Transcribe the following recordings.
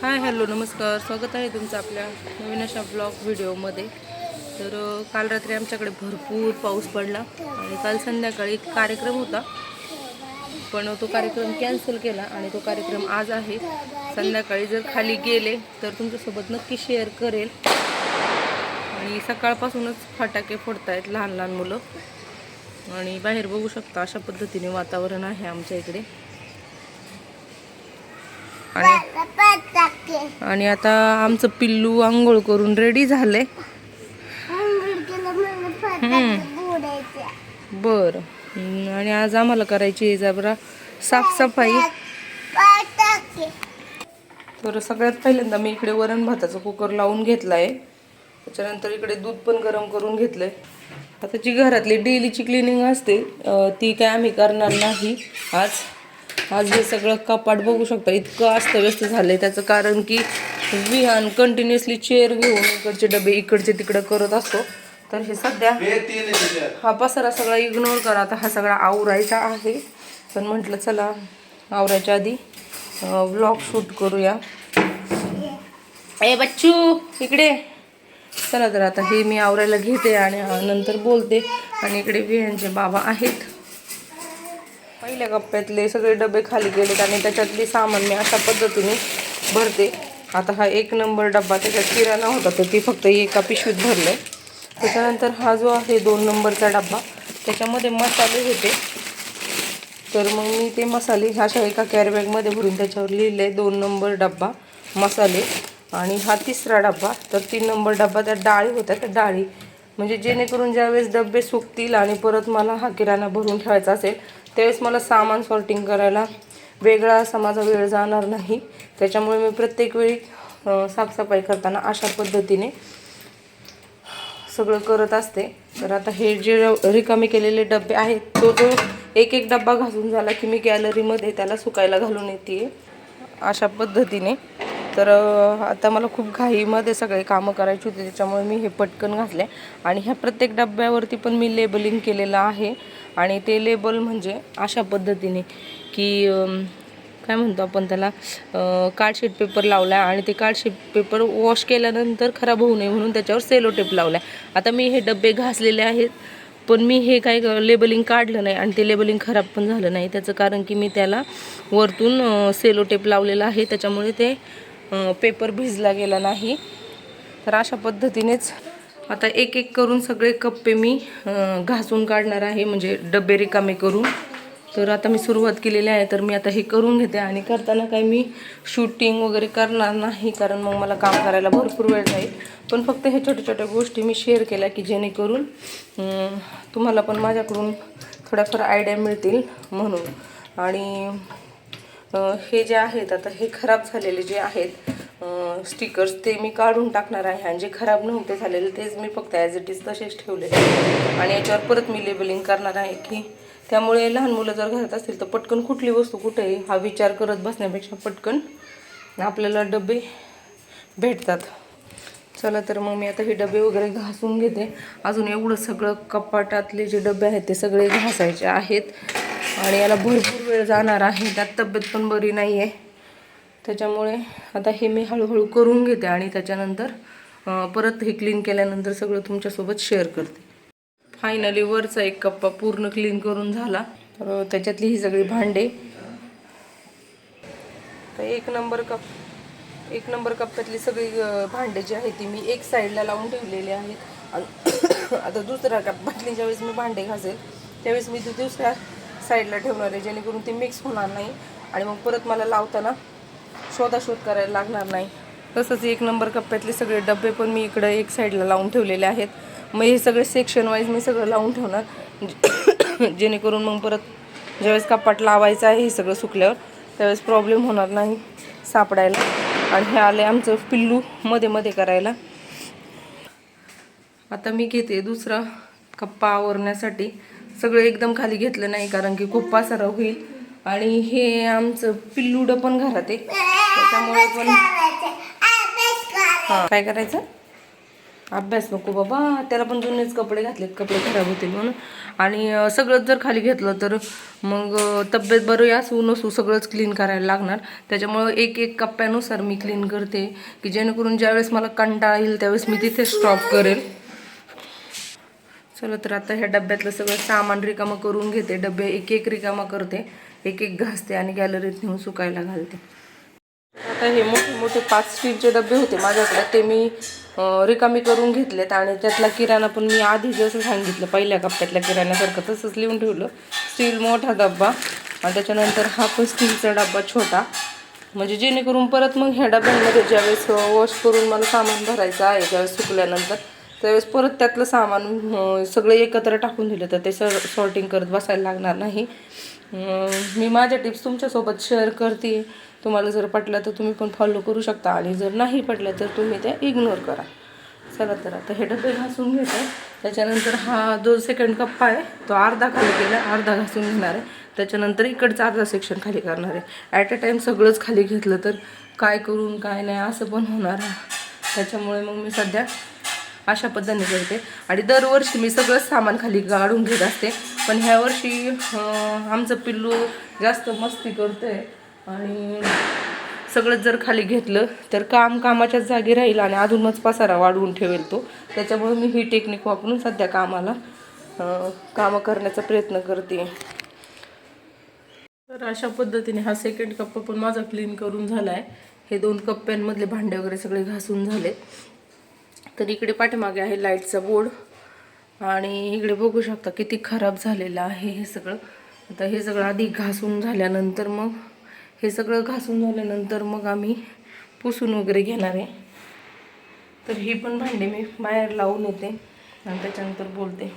Hi hello नमस्कार. स्वागत आहे तुमचं आपल्या नवीन अशा ब्लॉग व्हिडिओमध्ये तर काल रात्री आमच्याकडे भरपूर पाऊस पडला आणि काल संध्याकाळी एक कार्यक्रम होता. पण तो कार्यक्रम कॅन्सल केला आणि तो कार्यक्रम आज आहे. संध्याकाळी जर खाली गेले तर तुमच्यासोबत नक्की शेअर करेल. आणि सकाळपासूनच फटाके फोडतायत लहान लहान मुलं. आणि बाहेर बघू शकता अशा पद्धतीने वातावरण आहे आमच्या इकडे. आणि आणि आता आमचं पिल्लू आंघोळ करून रेडी झालंय. बर. आणि आज आम्हाला करायची आहे जरा साफसफाई. तर सगळ्यात पहिल्यांदा मी इकडे वरण भाताचा कुकर लावून घेतला आहे त्याच्यानंतर इकडे दूध पण गरम करून घेतलंय. आता जी घरातली डेलीची क्लिनिंग असते ती काय आम्ही करणार नाही आज. आज हे सगळं कपाट बघू शकता इतकं अस्तव्यस्त झालंय त्याचं कारण की विहान कंटिन्युअसली चेअर घेऊन इकडचे डबे इकडचे तिकडं करत असतो. तर हे सध्या हा पसारा सगळा इग्नोर करा. आता हा सगळा आवरायचा आहे. पण म्हटलं चला आवरायच्या आधी व्लॉग शूट करूया. ए बच्चू इकडे. चला तर आता हे मी आवरायला घेते आणि नंतर बोलते. आणि इकडे विहांचे बाबा आहेत. पहिल्या कप्प्यातले सगळे डबे खाली गेलेत आणि त्याच्यातले सामान मी अशा पद्धतीने भरते. आता हा एक नंबर डब्बा त्याच्यात किराणा होता तर ती फक्त एका पिशवीत भरले त्याच्यानंतर हा जो आहे दोन नंबरचा डब्बा त्याच्यामध्ये मसाले होते. तर मग मी ते मसाले अशा एका कॅरीबॅगमध्ये भरून त्याच्यावर लिहिले दोन नंबर डब्बा मसाले. आणि हा तिसरा डब्बा तर तीन नंबर डब्बा त्या डाळी होत्या त्या डाळी म्हणजे जेणेकरून ज्यावेळेस डबे सुकतील आणि परत मला हा किराणा भरून ठेवायचा असेल त्यावेळेस मला सामान सॉर्टिंग करायला वेगळा असा माझा वेळ जाणार नाही. त्याच्यामुळे मी प्रत्येक वेळी साफसफाई करताना अशा पद्धतीने सगळं करत असते. तर आता हे जे रिकामे केलेले डबे आहेत तो जो एक एक डब्बा घासून झाला की मी गॅलरीमध्ये त्याला सुकायला घालून येते अशा पद्धतीने. तर आता मला खूप घाईमध्ये सगळे कामं करायची होती त्याच्यामुळे मी हे पटकन घातले. आणि ह्या प्रत्येक डब्यावरती पण मी लेबलिंग केलेलं आहे. आणि ते लेबल म्हणजे अशा पद्धतीने की काय म्हणतो आपण त्याला कार्डशीट पेपर लावला आणि ते कार्डशीट पेपर वॉश केल्यानंतर खराब होऊ नये म्हणून त्याच्यावर सेलो टेप लावला आता मी हे डबे घासलेले आहेत पण मी हे काय लेबलिंग काढलं नाही आणि ते लेबलिंग खराब पण झालं नाही. त्याचं कारण की मी त्याला वरतून सेलो टेप लावलेला आहे त्याच्यामुळे ते पेपर भिजला गेला नाही. तर अशा पद्धतीनेच आता एक एक करून सगळे कप्पे मी घासून काढणार आहे म्हणजे डबे रिकामे करून. तर आता मी सुरुवात केलेली आहे तर मी आता हे करून घेते. आणि करताना काही मी शूटिंग वगैरे करणार नाही कारण मग मला काम करायला भरपूर वेळ जाईल. पण फक्त हे छोट्या छोट्या गोष्टी मी शेअर केल्या की जेणेकरून तुम्हाला पण माझ्याकडून थोड्याफार आयडिया मिळतील म्हणून. आणि हे जे आहेत आता हे खराब झालेले जे आहेत स्टिकर्स ते मी काढून टाकणार आहे. आणि जे खराब नव्हते झालेले तेच मी फक्त ॲज इट इज तसेच ठेवले. आणि याच्यावर परत मी लेबलिंग करणार आहे की त्यामुळे लहान मुलं जर घरात असतील तर पटकन कुठली वस्तू कुठे आहे हा विचार करत बसण्यापेक्षा पटकन आपल्याला डबे भेटतात. चला तर मग मी आता हे डबे वगैरे घासून घेते. अजून एवढं सगळं कपाटातले जे डबे आहेत ते सगळे घासायचे आहेत. आणि याला भरपूर वेळ जाणार आहे. त्यात तब्येत पण बरी नाही आहे त्याच्यामुळे आता हे मी हळूहळू करून घेते आणि त्याच्यानंतर परत हे क्लीन केल्यानंतर सगळं तुमच्यासोबत शेअर करते. फायनली वरचा एक कप्पा पूर्ण क्लीन करून झाला. तर त्याच्यातली ही सगळी भांडे. तर एक नंबर कप एक नंबर कप्प्यातली सगळी भांडे जी आहेत ती मी एक साईडला लावून ठेवलेली आहेत. आणि आता दुसऱ्या कप्प्यातली ज्यावेळेस मी भांडे घासेल त्यावेळेस मी ती दुसऱ्या साईडला ठेवणार आहे जेणेकरून ते मिक्स होणार नाही आणि मग परत मला लावताना शोधाशोध करायला लागणार नाही. तसंच एक नंबर कप्प्यातले सगळे डबे पण मी इकडं एक साईडला लावून ठेवलेले आहेत. मग हे सगळे सेक्शन वाईज मी सगळं लावून ठेवणार. जेणेकरून मग परत ज्यावेळेस कपाट लावायचं आहे हे सगळं सुकल्यावर त्यावेळेस प्रॉब्लेम होणार नाही सापडायला. आणि हे आले आमचं पिल्लू मध्ये मध्ये करायला. आता मी घेते दुसरा कप्पा आवरण्यासाठी. सगळं एकदम खाली घेतलं नाही कारण की खूप पासारा होईल. आणि हे आमचं पिल्लूडं पण घरात आहे. त्याच्यामुळे पण हां. काय करायचं? अभ्यास नको बाबा. त्याला पण जुनेच कपडे घातलेत कपडे खराब होतील म्हणून. आणि सगळंच जर खाली घेतलं तर मग तब्येत बरं असू नसू सगळंच क्लीन करायला लागणार. त्याच्यामुळं एक एक कप्प्यानुसार मी क्लीन करते की जेणेकरून ज्यावेळेस मला कंटाळा येईल त्यावेळेस मी तिथे स्टॉप करेल. चला तर आता ह्या डब्यातलं सगळं सामान रिकामं करून घेते. डबे एक एक रिकामा करते. एक एक घासते आणि गॅलरीत नेऊन सुकायला घालते. आता हे मोठे मोठे पाच स्टीलचे डबे होते माझ्याकडे. ते मी रिकामी करून घेतलेत आणि त्यातला किराणा पण मी आधी जसं सांगितलं पहिल्या कप्प्यातल्या किराण्यासारखं तसंच लिहून ठेवलं. स्टील मोठा डब्बा आणि त्याच्यानंतर हा पण स्टीलचा डब्बा छोटा. म्हणजे जेणेकरून परत मग ह्या डब्यांमध्ये ज्यावेळेस वॉश करून मला सामान भरायचं आहे ज्यावेळेस सुकल्यानंतर त्यावेळेस परत त्यातलं सामान सगळे सगळं एकत्र टाकून दिलं तर ते सर सॉर्टिंग करत बसायला लागणार नाही. मी माझ्या टिप्स तुमच्यासोबत शेअर करते. तुम्हाला जर पटलं तर तुम्ही पण फॉलो करू शकता. आणि जर नाही पटलं तर तुम्ही ते इग्नोर करा. चला तर आता हे डबे घासून घेते. त्याच्यानंतर हा जो सेकंड कप्पा आहे तो अर्धा खाली केला अर्धा घासून घेणार आहे. त्याच्यानंतर इकडचं अर्धा सेक्शन खाली करणार आहे. ॲट अ टाईम सगळंच खाली घेतलं तर काय करून काय नाही असं पण होणार आहे. त्याच्यामुळे मग मी सध्या अशा पद्धतीने करते. आणि दरवर्षी मी सगळंच सामान खाली गाडून घेत असते. पण ह्या वर्षी आमचं पिल्लू जास्त मस्ती करतंय. आणि सगळंच जर खाली घेतलं तर काम कामाच्याच जागी राहील आणि अजूनच पसारा वाढवून ठेवेल तो. त्याच्यामुळे मी ही टेक्निक वापरून सध्या कामाला कामं करण्याचा प्रयत्न करते. तर अशा पद्धतीने हा सेकंड कप्पा पण माझा क्लीन करून झाला आहे हे दोन कप्प्यांमधले भांडे वगैरे सगळे घासून झाले तर इकडे पाठीमागे आहे लाईटचा बोर्ड आणि इकडे बघू शकता किती खराब झालेलं आहे हे सगळं. आता हे सगळं आधी घासून झाल्यानंतर मग हे सगळं घासून झाल्यानंतर मग आम्ही पुसून वगैरे घेणार आहे. तर ही पण भांडी मी बाहेर लावून येते आणि त्याच्यानंतर बोलते.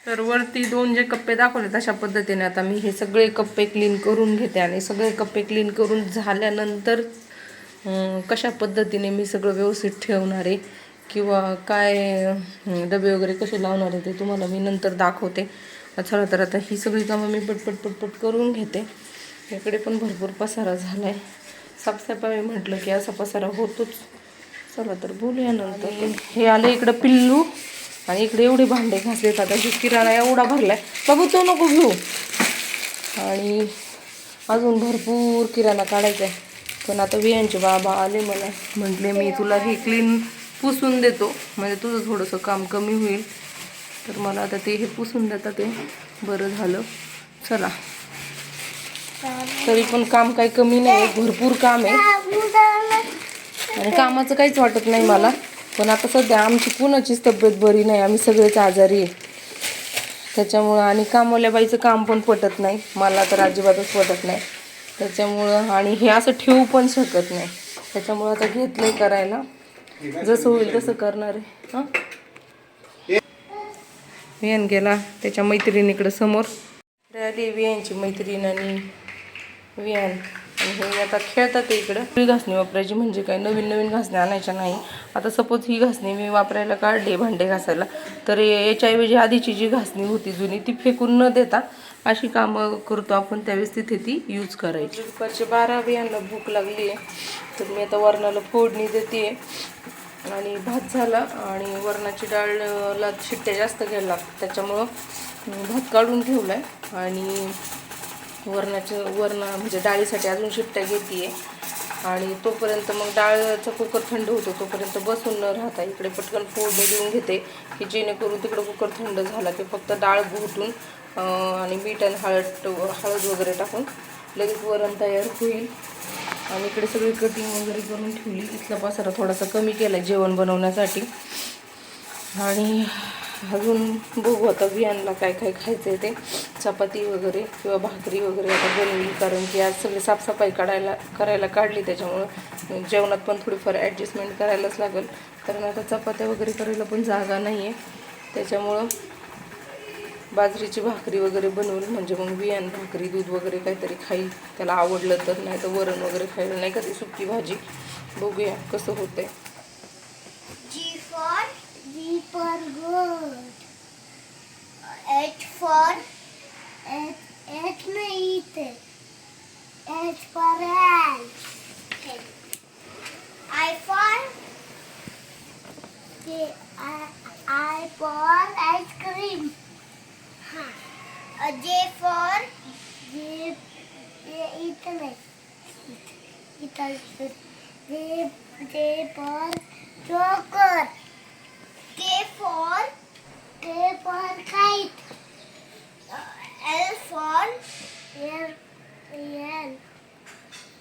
तर वरती दोन जे कप्पे दाखवले तशा पद्धतीने आता मी हे सगळे कप्पे क्लीन करून घेते आणि सगळे कप्पे क्लीन करून झाल्यानंतर कशा पद्धतीने मी सगळं व्यवस्थित ठेवणार आहे किंवा काय डबे वगैरे कसे लावणार आहे ते तुम्हाला मी नंतर दाखवते. चला तर आता ही सगळी कामं मी पटपट पटपट करून घेते. इकडे पण भरपूर पसारा झाला आहे साफसफाई म्हटलं की असा पसारा होतोच. चला तर बोलूया नंतर. हे आले इकडं पिल्लू आणि इकडे एवढे भांडे घासलेत. आता किराणा एवढा भरलाय. बाबू तो नको घेऊ. आणि अजून भरपूर किराणा काढायचा आहे पण आता वियांचे बाबा आले मला म्हटले मी तुला हे क्लीन पुसून देतो. म्हणजे तुझं थोडंसं काम कमी होईल. तर मला आता ते हे पुसून देतात ते. बरं झालं. चला. तरी पण काम काही कमी नाही भरपूर काम आहे. आणि कामाचं काहीच वाटत नाही मला. पण आता सध्या आमची कुणाचीच तब्येत बरी नाही. आम्ही सगळेच आजारी आहे. त्याच्यामुळं आणि कामवल्या बाईचं काम पण पटत नाही. मला तर अजिबातच पटत नाही. त्याच्यामुळं आणि हे असं ठेवू पण शकत नाही. त्याच्यामुळं आता घेतलंय करायला. जसं होईल तसं करणार आहे. हां? विहान गेला. त्याच्या मैत्रिणीकडं समोर. आली विहानची मैत्रीण आणि विहान आणि हे आता खेळतात ते इकडं. ही घासणी वापरायची म्हणजे काय? नवीन नवीन घासणी आणायच्या नाही. आता सपोज ही घासणी मी वापरायला काढली भांडे घासायला तर याच्याऐवजी आधीची जी घासणी होती जुनी ती फेकून न देता अशी कामं करतो आपण. त्यावेळेस तिथे ती यूज करायची. दुपारचे बारा बियांना भूक लागली आहे. तर मी आता वरणाला फोडणी देते. आणि भात झाला आणि वरणाची डाळला शिट्ट्या जास्त घ्यायला लागतात. त्याच्यामुळं भात काढून ठेवला आहे आणि वरणाचं वरण म्हणजे डाळीसाठी अजून शिट्ट्या घेते आणि तोपर्यंत मग डाळचा कुकर थंड होतो तोपर्यंत बसून न राहता इकडे पटकन फोडणी देऊन घेते की जेणेकरून तिकडं कुकर थंड झाला. की फक्त डाळ घोटून आणि मीठ आणि हळद हळद वगैरे टाकून लगेच वरण तयार होईल. आणि इकडे सगळी कटिंग वगैरे करून ठेवली. इथला पसारा थोडासा कमी केला जेवण बनवण्यासाठी. आणि अजून बघू आता बियांना काय काय खायचं आहे ते. चपाती वगैरे किंवा भाकरी वगैरे आता बनवली कारण की आज सगळी साफसफाई काढायला करायला काढली त्याच्यामुळं जेवणात पण थोडीफार ॲडजस्टमेंट करायलाच लागेल. कारण आता चपात्या वगैरे करायला पण जागा नाही आहे त्याच्यामुळं बाजरीची भाकरी वगैरे बनवून म्हणजे मग बियाण भाकरी दूध वगैरे काहीतरी खाईल. त्याला आवडलं तर नाही तर वरण वगैरे खायला नाही का ती सुकी भाजी. बघूया कसं होतंय. G for etme iyidir. Et para okay. I for the for ice cream. Huh. For J Italy. Italy. J J for joker. K for K for kite for L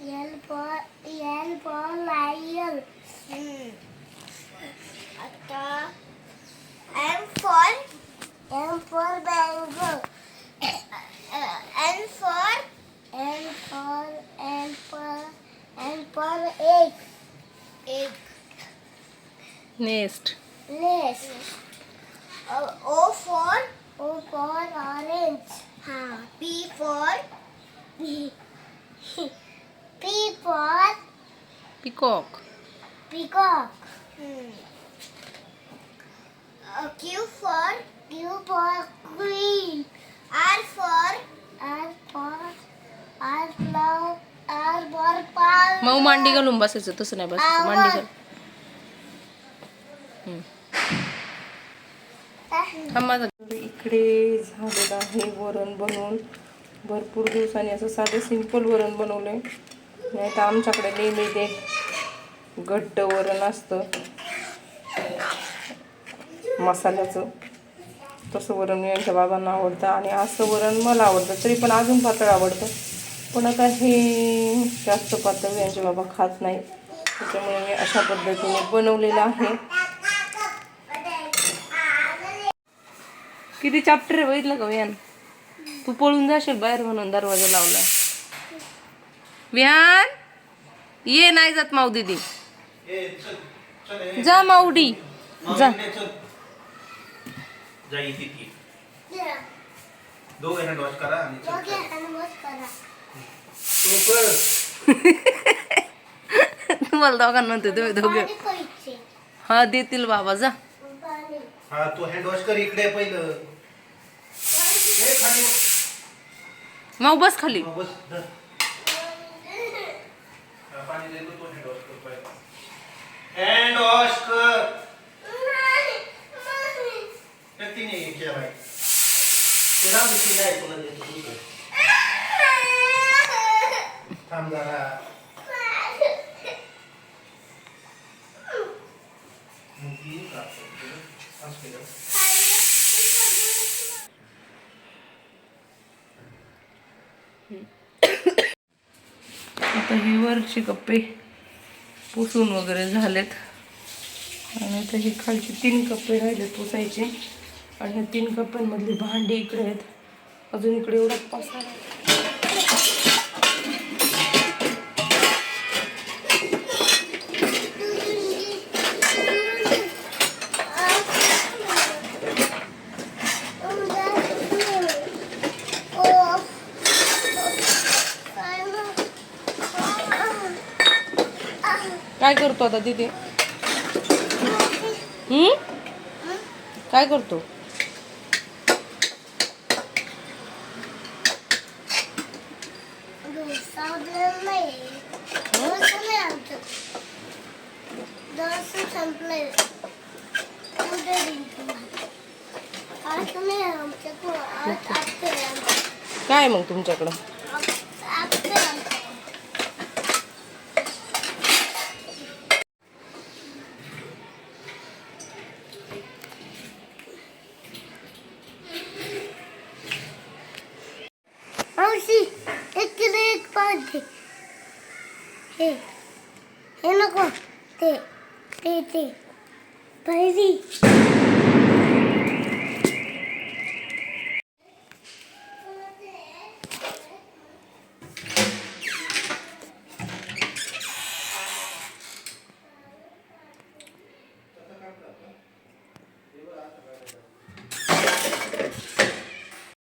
L for L for lion. M for M for mango. N for N for N for N for egg. Egg. Next. Peacock peacock. Hmm. Uh, Q for Q for queen. R for R for R for R for pal. मग मांडी घालून बसायचं तसं नाही बसायचं. मांडी घाल. इकडे झालेलं आहे वरण बनवून. भरपूर दिवसांनी असं साधं सिंपल वरण बनवलंय. नाही तर आमच्याकडे नेहमी ते घट्ट वरण असतं. मसाल्याचं. तसं वरण यांच्या बाबांना आवडतं आणि असं वरण मला आवडतं तरी पण अजून पातळ आवडतं. पण आता हे जास्त पातळ यांचे बाबा खात नाही त्याच्यामुळे मी अशा पद्धतीने बनवलेलं आहे. किती चॅप्टर आहे बघितलं का विहान तू पळून जाशील बाहेर म्हणून दरवाजा लावला. विहान ये नाही जात माऊ दीदी. जा माऊडी जा. दोघं हँड वॉश करा आणि चल. तुम्हाला दोघांना म्हणते तुम्ही दोघे. हा देतील बाबा जा. हा तू हँड वॉश कर इकडे पहिलं. ए, खाली. बस खाली. हा, बस धर. हा, पाणी देतो तू कर तिने हे तिला देतो. थांब जरा. केलं. आता हे वरचे कप्पे पुसून वगैरे झालेत. आणि हे खालचे तीन कप्पे राहिलेत पुसायचे. आणि ह्या तीन कप्प्यांमधली भांडी इकडे आहेत. अजून इकडे एवढा पसारा. काय करतो आता तिथे हम्म? काय करतो? काय मग तुमच्याकडं? pode. Hey. Eu não gosto. Tem, tem, tem. Pode.